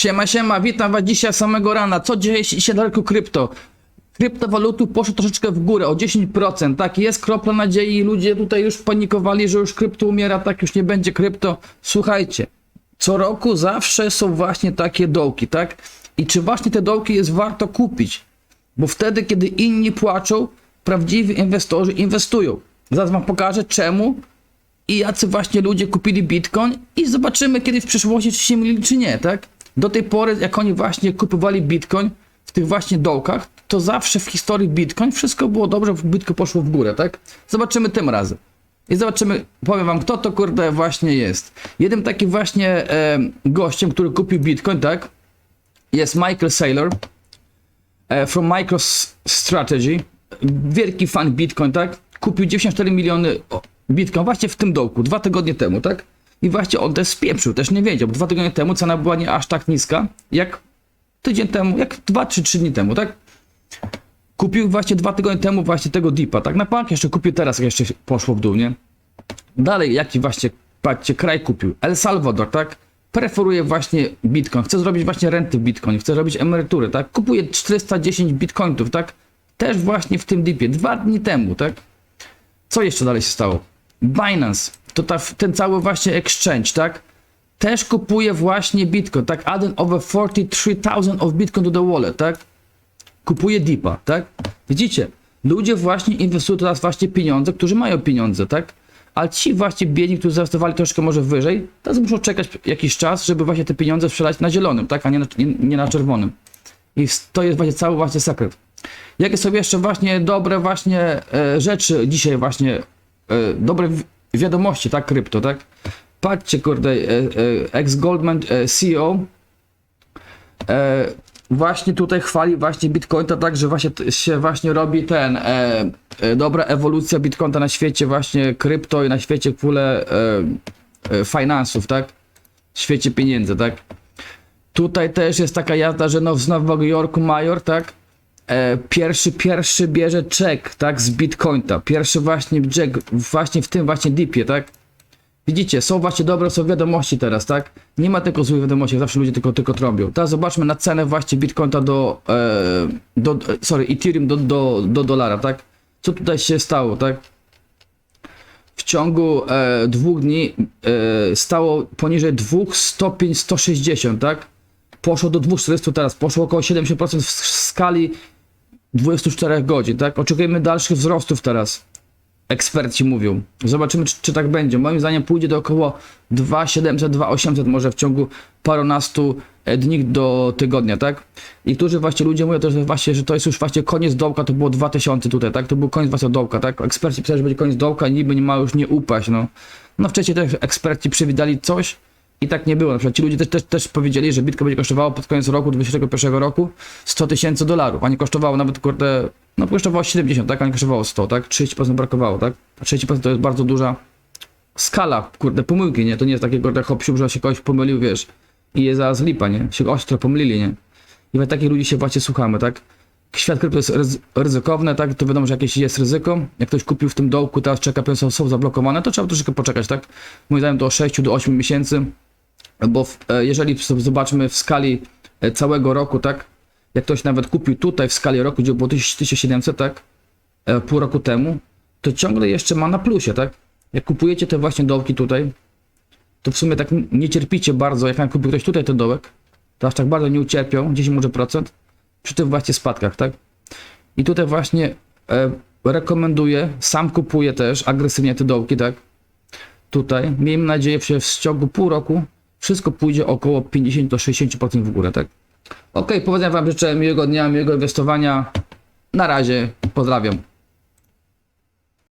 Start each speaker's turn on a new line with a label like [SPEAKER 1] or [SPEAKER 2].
[SPEAKER 1] Siema, siema, witam was dzisiaj samego rana. Co dzieje się na rynku krypto? Kryptowalutów poszło troszeczkę w górę, o 10%. Tak, jest kropla nadziei ludzie tutaj już panikowali, że już krypto umiera, tak już nie będzie krypto. Słuchajcie, co roku zawsze są właśnie takie dołki, tak? I czy właśnie te dołki jest warto kupić? Bo wtedy, kiedy inni płaczą, prawdziwi inwestorzy inwestują. Zaraz wam pokażę czemu i jacy właśnie ludzie kupili Bitcoin i zobaczymy kiedy w przyszłości czy się mylili czy nie, tak? Do tej pory jak oni właśnie kupowali Bitcoin w tych właśnie dołkach, to zawsze w historii Bitcoin wszystko było dobrze, Bitcoin poszło w górę, tak? Zobaczymy tym razem. I zobaczymy, powiem wam, kto to kurde właśnie jest. Jednym takim właśnie e, gościem, który kupił Bitcoin, tak? Jest Michael Saylor e, from MicroStrategy. Wielki fan Bitcoin, tak? Kupił 94 miliony Bitcoin właśnie w tym dołku, dwa tygodnie temu, tak? I właśnie on też spieprzył, też nie wiedział, dwa tygodnie temu cena była nie aż tak niska, jak tydzień temu, jak dwa czy trzy dni temu, tak? Kupił właśnie dwa tygodnie temu właśnie tego Deepa, tak? Na bank jeszcze kupił teraz, jak jeszcze poszło w dół, nie? Dalej, jaki właśnie, patrzcie, kraj kupił? El Salvador, tak? Preferuje właśnie Bitcoin, chce zrobić właśnie renty w Bitcoin, chce robić emerytury, tak? Kupuje 410 Bitcoinów, tak? Też właśnie w tym Deepie, dwa dni temu, tak? Co jeszcze dalej się stało? Binance, to ta, ten cały właśnie exchange, tak? Też kupuje właśnie Bitcoin, tak? Adding over 43,000 of Bitcoin to the wallet, tak? Kupuje Deepa, tak? Widzicie? Ludzie właśnie inwestują teraz właśnie pieniądze, którzy mają pieniądze, tak? Ale ci właśnie biedni, którzy zainwestowali troszkę może wyżej, teraz muszą czekać jakiś czas, żeby właśnie te pieniądze sprzedać na zielonym, tak? A nie na, nie, nie na czerwonym. I to jest właśnie cały właśnie sekret. Jakie są jeszcze właśnie dobre właśnie e, rzeczy dzisiaj właśnie, e, dobre wiadomości, tak, krypto, tak? Patrzcie, kurde, e, e, ex-Goldman e, CEO właśnie tutaj chwali właśnie Bitcoina, tak, że właśnie się właśnie robi ten, dobra ewolucja Bitcoina na świecie właśnie krypto i na świecie w ogóle e, finansów, tak? W świecie pieniędzy, tak? Tutaj też jest taka jazda, że no w Nowego Jorku Major, tak? E, pierwszy, pierwszy bierze czek, tak? Z Bitcoina. Pierwszy właśnie czek, właśnie w tym właśnie dipie, tak? Widzicie, są właśnie dobre, są wiadomości teraz, tak? Nie ma tylko złych wiadomości, zawsze ludzie tylko, tylko trąbią. Teraz zobaczmy na cenę właśnie Bitcoina do, e, do sorry, Ethereum do, do, do dolara, tak? Co tutaj się stało, tak? W ciągu e, dwóch dni e, stało poniżej 2 stopień 160, tak? Poszło do 240 teraz, poszło około 70% w skali 24 godzin, tak? Oczekujemy dalszych wzrostów teraz eksperci mówią. Zobaczymy, czy, czy tak będzie. Moim zdaniem pójdzie do około 2700, 2800 może w ciągu parunastu e, dni do tygodnia, tak? I którzy właśnie ludzie mówią też, że właśnie, że to jest już właśnie koniec dołka, to było 2000 tutaj, tak? To był koniec właśnie dołka, tak? Eksperci pisali, że będzie koniec dołka niby nie ma już nie upaść, no. No wcześniej też eksperci przewidali coś i tak nie było. Na przykład ci ludzie też, też, też powiedzieli, że Bitcoin będzie kosztowało pod koniec roku 2021 roku 100 tysięcy dolarów, a nie kosztowało nawet kurde, no kosztowało 70, tak, a nie kosztowało 100, tak? 30% brakowało, tak? A 30% to jest bardzo duża skala, kurde, pomyłki, nie? To nie jest takie kurde hop siup, że się kogoś pomylił, wiesz, i jest zaraz lipa, nie? Się ostro pomylili, nie? I my takich ludzi się właśnie słuchamy, tak? Świat krypto jest ryzy- ryzykowne, tak? To wiadomo, że jakieś jest ryzyko. Jak ktoś kupił w tym dołku, teraz czeka, pieniądze są zablokowane, to trzeba troszeczkę poczekać, tak? Moim zdaniem do 6 do 8 miesięcy, bo w, e, jeżeli zobaczmy w skali e, całego roku, tak? Jak ktoś nawet kupił tutaj w skali roku, gdzie było 1700, tak? E, Pół roku temu, to ciągle jeszcze ma na plusie, tak? Jak kupujecie te właśnie dołki tutaj, to w sumie tak nie cierpicie bardzo, jak kupił ktoś tutaj ten dołek, to aż tak bardzo nie ucierpią, 10 może procent, przy tych właśnie spadkach, tak? I tutaj właśnie e, rekomenduję, sam kupuję też agresywnie te dołki, tak? Tutaj, miejmy nadzieję, że w ciągu pół roku wszystko pójdzie około 50 do 60% w górę, tak? Okej, powodzenia Wam życzę miłego dnia, miłego inwestowania. Na razie, pozdrawiam.